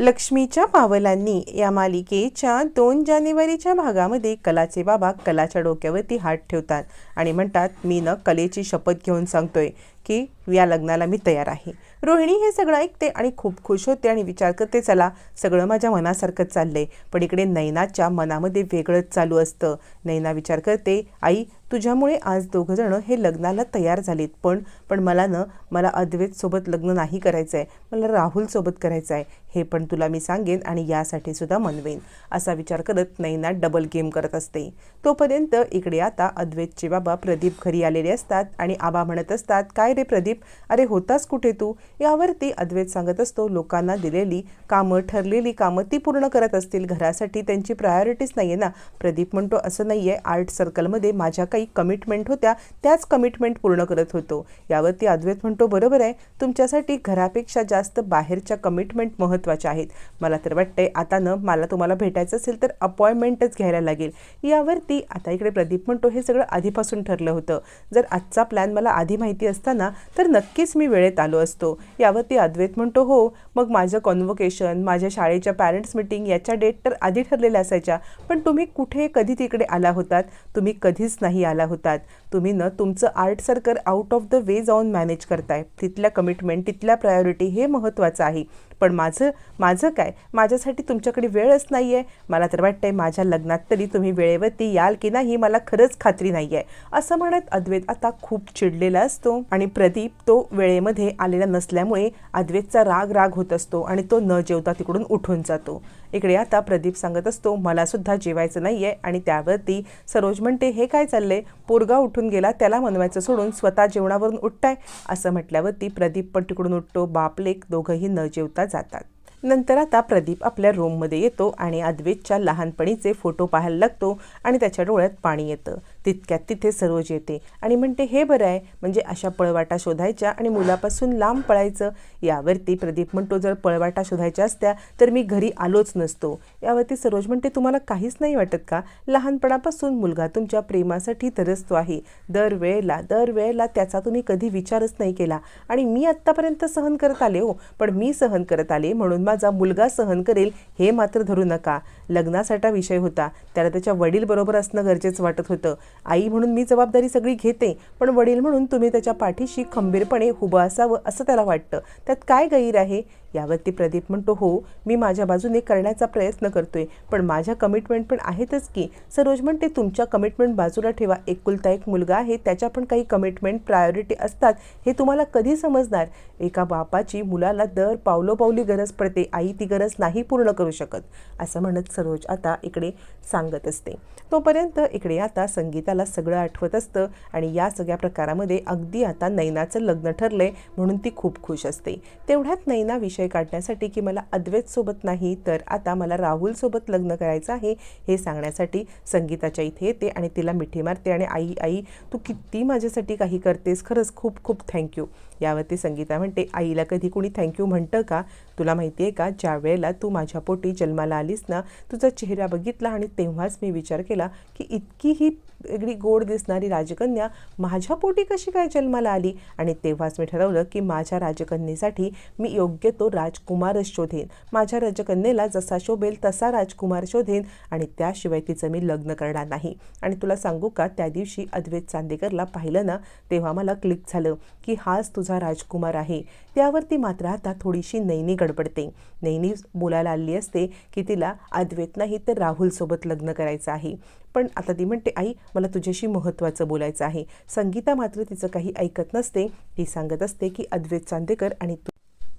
लक्ष्मीच्या पावलांनी या मालिकेच्या दोन जानेवारीच्या भागामध्ये कलाचे बाबा कलाच्या डोक्यावरती हात ठेवतात आणि म्हणतात मी न कलेची शपथ घेऊन सांगतोय. की या लग्नाला मी तयार आहे. रोहिणी हे सगळं ऐकते आणि खूप खुश होते आणि विचार करते चला सगळं माझ्या मनासारखंच चाललंय. पण इकडे नैनाच्या मनामध्ये वेगळंच चालू असतं. नैना विचार करते आई तुझ्यामुळे आज दोघंजणं हे लग्नाला तयार झालेत. पण पण मला न मला अद्वैतसोबत लग्न नाही करायचं आहे मला राहुलसोबत करायचं आहे हे पण तुला मी सांगेन आणि यासाठी सुद्धा मनवेन. असा विचार करत नैना डबल गेम करत असते. तोपर्यंत इकडे आता अद्वैतचे बाबा प्रदीप घरी आलेले असतात आणि आबा म्हणत असतात काय रे प्रदीप अरे होतास कुठे तू? यावरती अद्वैत सांगत असतो लोकांना दिलेली कामं ठरलेली कामं ती पूर्ण करत असतील. घरासाठी त्यांची प्रायोरिटीज नाही आहे ना. प्रदीप म्हणतो असं नाही आहे आर्ट सर्कलमध्ये माझ्या काही कमिटमेंट होत्या त्याच कमिटमेंट पूर्ण करत होतो. यावरती अद्वैत म्हणतो बरोबर आहे. तुमच्यासाठी घरापेक्षा जास्त बाहेरच्या कमिटमेंट महत्त्वाच्या आहेत. मला तर वाटतंय आता न मला तुम्हाला भेटायचं असेल तर अपॉइंटमेंटच घ्यायला लागेल. यावरती आता इकडे प्रदीप म्हणतो हे सगळं आधीपासून ठरलं होतं. जर आजचा प्लॅन मला आधी माहिती असताना तर नक्कीच मी वेळेत आलो असतो. यावरती अद्वैत म्हणतो हो मग माझं कॉन्व्होकेशन माझ्या शाळेच्या पॅरेंट्स मिटिंग याच्या डेट तर आधी ठरलेल्या असायच्या पण तुम्ही कुठे कधी तिकडे आला होतात? तुम्ही कधीच नाही आला होतात. तुम्ही न तुमचं art circle out of the way जाऊन मॅनेज करताय. तिथल्या कमिटमेंट तिथल्या प्रायोरिटी हे महत्त्वाचं आहे. पण माझं माझं काय? माझ्यासाठी तुमच्याकडे वेळच नाही आहे मला तर वाटतंय माझ्या लग्नात तरी तुम्ही वेळेवरती याल की नाही मला खरंच खात्री नाही आहे असं म्हणत अद्वैत आता खूप चिडलेला असतो. आणि प्रदीप तो वेळेमध्ये आलेला नसल्यामुळे अद्वैतचा राग राग होत असतो आणि तो न जेवता तिकडून उठून जातो. इकडे आता प्रदीप सांगत असतो मलासुद्धा जेवायचं नाही आहे आणि त्यावरती सरोज म्हणते हे काय चाललंय? पोरगा उठून गेला त्याला मनवायचं सोडून स्वतः जेवणावरून उठताय? असं म्हटल्यावरती प्रदीप पण तिकडून उठतो बापलेक दोघंही न जेवता जातात. नंतर आता प्रदीप आपल्या रूममध्ये येतो आणि अद्वैतच्या लहानपणीचे फोटो पाहायला लागतो आणि त्याच्या डोळ्यात पाणी येतं. तितक्यात तिथे सरोज येते आणि म्हणते हे बरं आहे म्हणजे अशा पळवाटा शोधायच्या आणि मुलापासून लांब पळायचं? यावरती प्रदीप म्हणतो जर पळवाटा शोधायच्या असत्या तर मी घरी आलोच नसतो. यावरती सरोज म्हणते तुम्हाला काहीच नाही वाटत का? लहानपणापासून मुलगा तुमच्या प्रेमासाठी तरसतो आहे. दरवेळेला दरवेळेला त्याचा तुम्ही कधी विचारच नाही केला. आणि मी आत्तापर्यंत सहन करत आले हो पण मी सहन करत आले म्हणून माझा मुलगा सहन करेल हे मात्र धरू नका. लग्नासाठी विषय होता. त्याला त्याच्या वडील बरोबर असणं गरजेचं वाटत होतं. आई म्हणून मी जबाबदारी सगळी घेते पण वडील म्हणून तुम्ही त्याच्या पाठीशी खंबीरपणे उभं असावं असं त्याला वाटतं. त्यात काय गैर आहे? यावरती प्रदीप म्हणतो हो मी माझ्या बाजूने करण्याचा प्रयत्न करतोय पण माझ्या कमिटमेंट पण आहेतच की सरोज म्हणते तुमच्या कमिटमेंट बाजूला ठेवा एकुलता एक मुलगा आहे त्याच्या पण काही कमिटमेंट प्रायोरिटी असतात हे तुम्हाला कधी समजणार? एका बापाची मुलाला दर पावलोपावली गरज पडते आई ती गरज नाही पूर्ण करू शकत. असं म्हणत सरोज आता इकडे सांगत असते. तोपर्यंत इकडे आता संगीताला सगळं आठवत असतं आणि या सगळ्या प्रकारामध्ये अगदी आता नैनाचं लग्न ठरलंय म्हणून ती खूप खुश असते. तेवढ्यात नैना विषय काढण्यासाठी की मला अद्वैतसोबत नाही तर आता मला राहुलसोबत लग्न करायचं आहे हे सांगण्यासाठी संगीताच्या इथे येते आणि तिला मिठी मारते आणि आई आई तू किती माझ्यासाठी काही करतेस खरंच खूप खूप थँक्यू यावरती संगीता म्हणते आईला कधी कुणी थँक्यू म्हणतं का? तुला माहिती आहे का ज्या वेळेला तू माझ्या पोटी जन्माला आलीस ना तुझा चेहरा बघितला आणि तेव्हाच मी विचार केला की इतकी ही वेगळी गोड दिसणारी राजकन्या माझ्या पोटी कशी काय जन्माला आली? आणि तेव्हाच मी ठरवलं की माझ्या राजकन्येसाठी मी योग्य तो राजकुमारच शोधेन. माझ्या राजकन्येला जसा शोभेल तसा राजकुमार शोधेन आणि त्याशिवाय तिचं मी लग्न करणार नाही. आणि तुला सांगू का त्या दिवशी अद्वैत चांदेकरला पाहिलं ना तेव्हा मला क्लिक झालं की हाच तुझा राजकुमार आहे. त्यावरती मात्र आता थोडीशी नैनी गडबडते. नैनी बोलायला आली असते की तिला अद्वैत नाही तर राहुलसोबत लग्न करायचं आहे. पण आता ती म्हणते आई मला तुझ्याशी महत्त्वाचं बोलायचं आहे. संगीता मात्र तिचं काही ऐकत नसते. ती सांगत असते की अद्वैत चांदेकर आणि तू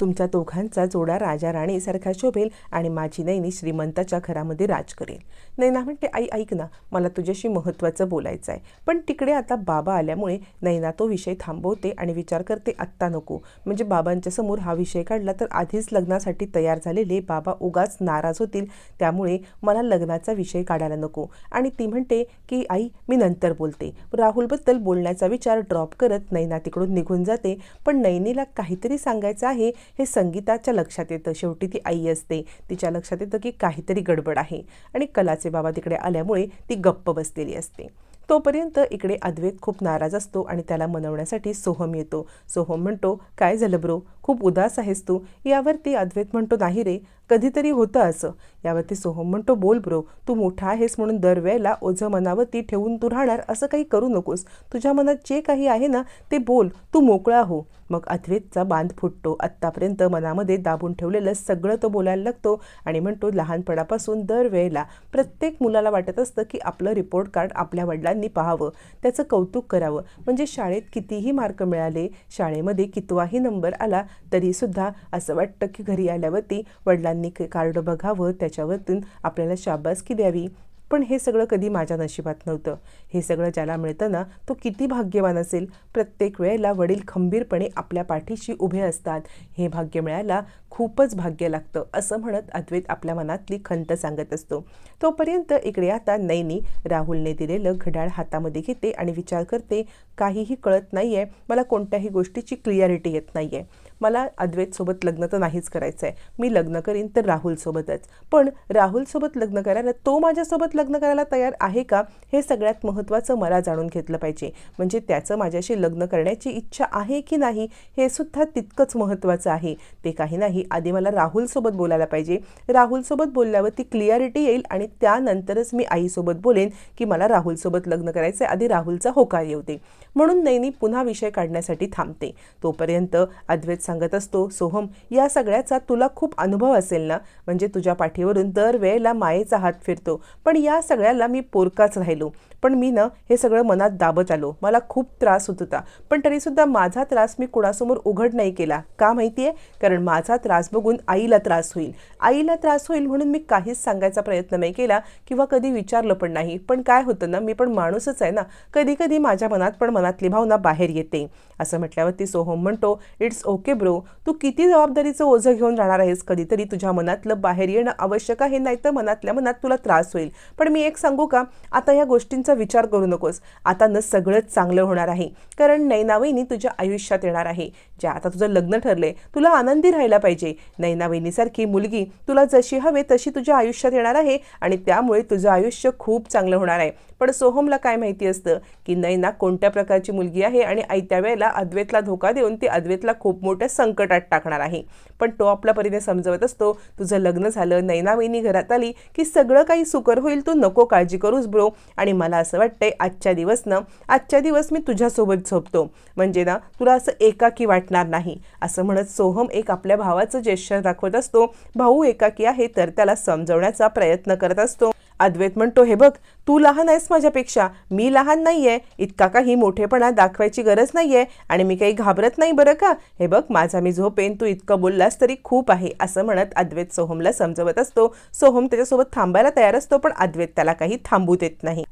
तुमच्या दोघांचा जोडा राजा राणीसारखा शोभेल आणि माझी नैनी श्रीमंताच्या घरामध्ये राज करेल. नैना म्हणते आई ऐक ना मला तुझ्याशी महत्त्वाचं बोलायचं आहे पण तिकडे आता बाबा आल्यामुळे नैना तो विषय थांबवते आणि विचार करते आत्ता नको. म्हणजे बाबांच्या समोर हा विषय काढला तर आधीच लग्नासाठी तयार झालेले बाबा उगाच नाराज होतील. त्यामुळे मला लग्नाचा विषय काढायला नको. आणि ती म्हणते की आई मी नंतर बोलते. राहुलबद्दल बोलण्याचा विचार ड्रॉप करत नैना तिकडून निघून जाते. पण नैनीला काहीतरी सांगायचं आहे हे संगीताच्या लक्षात येतं. शेवटी ती आई असते. तिच्या लक्षात येतं की काहीतरी गडबड आहे आणि कलाचे बाबा तिकडे आल्यामुळे ती गप्प बसलेली असते. तोपर्यंत इकडे अद्वैत खूप नाराज असतो आणि त्याला मनवण्यासाठी सोहम येतो. सोहम म्हणतो काय झालं ब्रो? खूप उदास आहेस तू. यावरती अद्वैत म्हणतो नाही रे. कधीतरी होतं असं. यावरती सोहम म्हणतो बोल ब्रो तू मोठा आहेस म्हणून दरवेळेला ओझं मनावरती ठेवून तू राहणार असं काही करू नकोस. तुझ्या मनात जे काही आहे ना ते बोल तू मोकळा हो. मग अद्वैतचा बांध फुटतो. आत्तापर्यंत मनामध्ये दाबून ठेवलेलं सगळं तो बोलायला लागतो आणि म्हणतो लहानपणापासून दरवेळेला प्रत्येक मुलाला वाटत असतं की आपलं रिपोर्ट कार्ड आपल्या वडिलांनी पाहावं. त्याचं कौतुक करावं. म्हणजे शाळेत कितीही मार्क मिळाले शाळेमध्ये कितवाही नंबर आला तरीसुद्धा असं वाटतं की घरी आल्यावरती वडिलांनी कार्ड बघावं त्याच्यावरतून आपल्याला शाबासकी द्यावी. पण हे सगळं कधी माझ्या नशिबात नव्हतं. हे सगळं ज्याला मिळतं ना तो किती भाग्यवान असेल? प्रत्येक वेळेला वडील खंबीरपणे आपल्या पाठीशी उभे असतात. हे भाग्य मिळायला खूपच भाग्य लागतं असं म्हणत अद्वैत आपल्या मनातली खंत सांगत असतो. तोपर्यंत इकडे आता नैनी राहुलने दिलेलं घड्याळ हातामध्ये घेते आणि विचार करते काहीही कळत नाही आहे मला कोणत्याही गोष्टीची क्लिअरिटी येत नाही आहे मला अद्वैतसोबत लग्न तर नाहीच करायचं आहे मी लग्न करीन तर राहुलसोबतच. पण राहुलसोबत लग्न करायला तो माझ्यासोबत लग्न करायला तयार आहे का? हे सगळ्यात महत्त्वाचं मला जाणून घेतलं पाहिजे. म्हणजे त्याचं माझ्याशी लग्न करण्याची इच्छा आहे की नाही हे सुद्धा तितकंच महत्त्वाचं आहे. ते काही नाही आधी मला राहुलसोबत बोलायला पाहिजे. राहुलसोबत बोलल्यावर ती क्लिअरिटी येईल आणि त्यानंतरच मी आईसोबत बोलेन की मला राहुलसोबत लग्न करायचं आहे आधी राहुलचा होकार येऊ दे. म्हणून नैनी पुन्हा विषय काढण्यासाठी थांबते. तोपर्यंत अद्वैत सांगत असतो सोहम या सगळ्याचा तुला खूप अनुभव असेल ना? म्हणजे तुझ्या पाठीवरून दरवेळेला मायेचा हात फिरतो. पण या सगळ्याला मी पोरकाच राहिलो. पण मी ना हे सगळं मनात दाबत आलो. मला खूप त्रास होत होता. पण तरीसुद्धा माझा त्रास मी कुणासमोर उघड नाही केला. का माहिती आहे कारण माझा त्रास बघून आईला त्रास होईल. आईला त्रास होईल म्हणून मी काहीच सांगायचा प्रयत्न नाही केला किंवा कधी विचारलं पण नाही. पण काय होतं ना मी पण माणूसच आहे ना. कधी कधी माझ्या मनात पण मनातली भावना बाहेर येते. असं म्हटल्यावरती सोहम म्हणतो इट्स ओके ब्रो तू किती जबाबदारीचं ओझं घेऊन राहणार आहेस कधीतरी तुझ्या मनातलं बाहेर येणं आवश्यक आहे नाही तर मनातल्या मनात तुला त्रास होईल. पण मी एक सांगू का? आता या गोष्टींचा विचार करू नकोस. आता न सगळंच चांगलं होणार आहे. कारण नैनावईनी तुझ्या आयुष्यात येणार आहे. ज्या आता तुझं लग्न ठरले तुला आनंदी राहायला पाहिजे. नैनावईनीसारखी मुलगी तुला जशी हवे तशी तुझ्या आयुष्यात येणार आहे आणि त्यामुळे तुझं आयुष्य खूप चांगलं होणार आहे. पण सोहमला काय माहिती असतं? की नैना कोणत्या प्रकारची मुलगी आहे आणि आयत्या वेळेला अद्वैतला धोका देऊन ती अद्वैतला खूप मोठ्या संकटात टाकणार आहे. पण तो आपल्या परीने समजवत असतो तुझं लग्न झालं नैनावईनी घरात आली की सगळं काही सुकर होईल तू नको काळजी करूस ब्रो. आणि मला असं वाटतंय आजच्या दिवस ना आजच्या दिवस मी तुझ्यासोबत झोपतो. म्हणजे ना तुला असं एकाकी वाटणार नाही. असं म्हणत सोहम एक आपल्या भावाचं जेश्चर दाखवत असतो. भाऊ एकाकी आहे तर त्याला समजवण्याचा प्रयत्न करत असतो. अद्वैत म्हणतो हे बघ तू लहान आहेस माझ्यापेक्षा मी लहान नाही आहे इतका काही मोठेपणा दाखवायची गरज नाही आहे आणि मी काही घाबरत नाही बरं का? हे बघ माझा मी झोपेन तू इतकं बोललास तरी खूप आहे असं म्हणत अद्वैत सोहमला समजवत असतो. सोहम त्याच्यासोबत थांबायला तयार असतो पण अद्वैत त्याला काही थांबू देत नाही.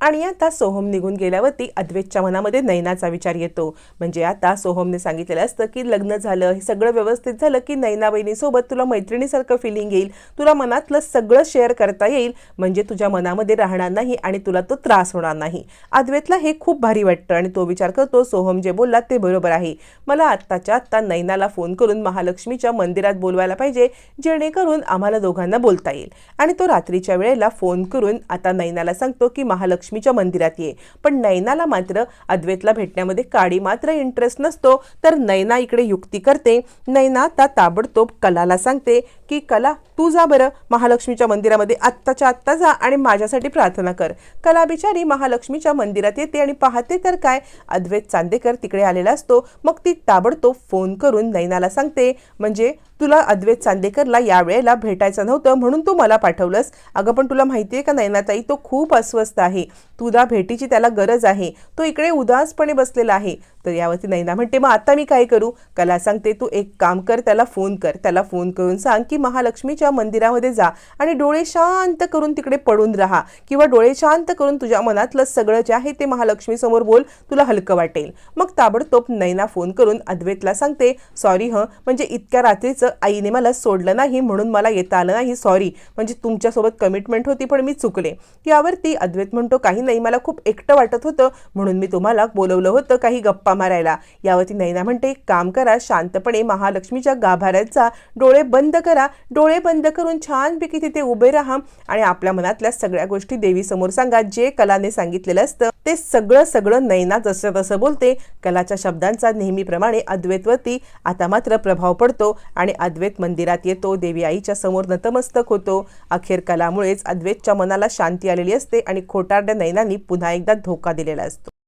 आणि आता सोहम निघून गेल्यावरती अद्वैतच्या मनामध्ये नैनाचा विचार येतो. म्हणजे आता सोहमने सांगितलेलं असतं की लग्न झालं हे सगळं व्यवस्थित झालं की नैना बहिणीसोबत तुला मैत्रिणीसारखं फिलिंग येईल तुला मनातलं सगळं शेअर करता येईल म्हणजे तुझ्या मनामध्ये राहणार नाही आणि तुला तो त्रास होणार नाही. अद्वैतला हे खूप भारी वाटतं आणि तो विचार करतो सोहम जे बोलला ते बरोबर आहे. मला आत्ताच्या आत्ता नैनाला फोन करून महालक्ष्मीच्या मंदिरात बोलवायला पाहिजे जेणेकरून आम्हाला दोघांना बोलता येईल. आणि तो रात्रीच्या वेळेला फोन करून आता नैनाला सांगतो की महालक्ष्मी लक्ष्मीच्या मंदिरात ये. पण नैनाला मात्र अद्वैतला भेटण्यामध्ये काडी मात्र इंटरेस्ट नसतो. तर नैना इकडे युक्ती करते. नैना ता ताबडतोब कलाला सांगते की कला तू जा बरं. महालक्ष्मीच्या मंदिरामध्ये आत्ताच्या आत्ता जा आणि माझ्यासाठी प्रार्थना कर. कला बिचारी महालक्ष्मीच्या मंदिरात येते आणि पाहते तर काय? अद्वैत चांदेकर तिकडे आलेला असतो. मग ती ताबडतोब फोन करून नैनाला सांगते म्हणजे तुला अद्वैत चांदेकरला यावेळेला भेटायचं नव्हतं म्हणून तू मला पाठवलंस. अगं पण तुला माहिती आहे का नैनाताई तो खूप अस्वस्थ आहे. तुझा भेटीची त्याला गरज आहे. तो इकडे उदासपणे बसलेला आहे. तर यावरती नैना म्हणते मग आता मी काय करू? कला सांगते तू एक काम कर त्याला फोन कर. त्याला फोन करून सांग की महालक्ष्मीच्या मंदिरामध्ये जा आणि डोळे शांत करून तिकडे पडून राहा किंवा डोळे शांत करून तुझ्या मनातलं सगळं जे आहे ते महालक्ष्मीसमोर बोल तुला हलकं वाटेल. मग ताबडतोब नैना फोन करून अद्वैतला सांगते सॉरी हं. म्हणजे इतक्या रात्रीचं आईने मला सोडलं नाही म्हणून मला येता आलं नाही. सॉरी म्हणजे तुमच्यासोबत कमिटमेंट होती पण मी चुकले. यावरती अद्वैत म्हणतो काही नाही. मला खूप एकटं वाटत होतं. म्हणून मी तुम्हाला बोलवलं होतं. काही गप्पा मारायला. यावरती नैना म्हणते काम करा शांतपणे महालक्ष्मीच्या गाभाऱ्यात जा. डोळे बंद करा. डोळे बंद करून छानपैकी तिथे उभे राहा आणि आपल्या मनातल्या सगळ्या गोष्टी देवीसमोर सांगा. जे कलाने सांगितलेलं असतं ते सगळं सगळं नैना जसं तसं बोलते. कलाच्या शब्दांचा नेहमीप्रमाणे अद्वैतवरती आता मात्र प्रभाव पडतो आणि अद्वैत मंदिरात येतो. देवी आईच्या समोर नतमस्तक होतो. अखेर कलामुळेच अद्वैतच्या मनाला शांती आलेली असते आणि खोटारड्या नैनांनी पुन्हा एकदा धोका दिलेला असतो.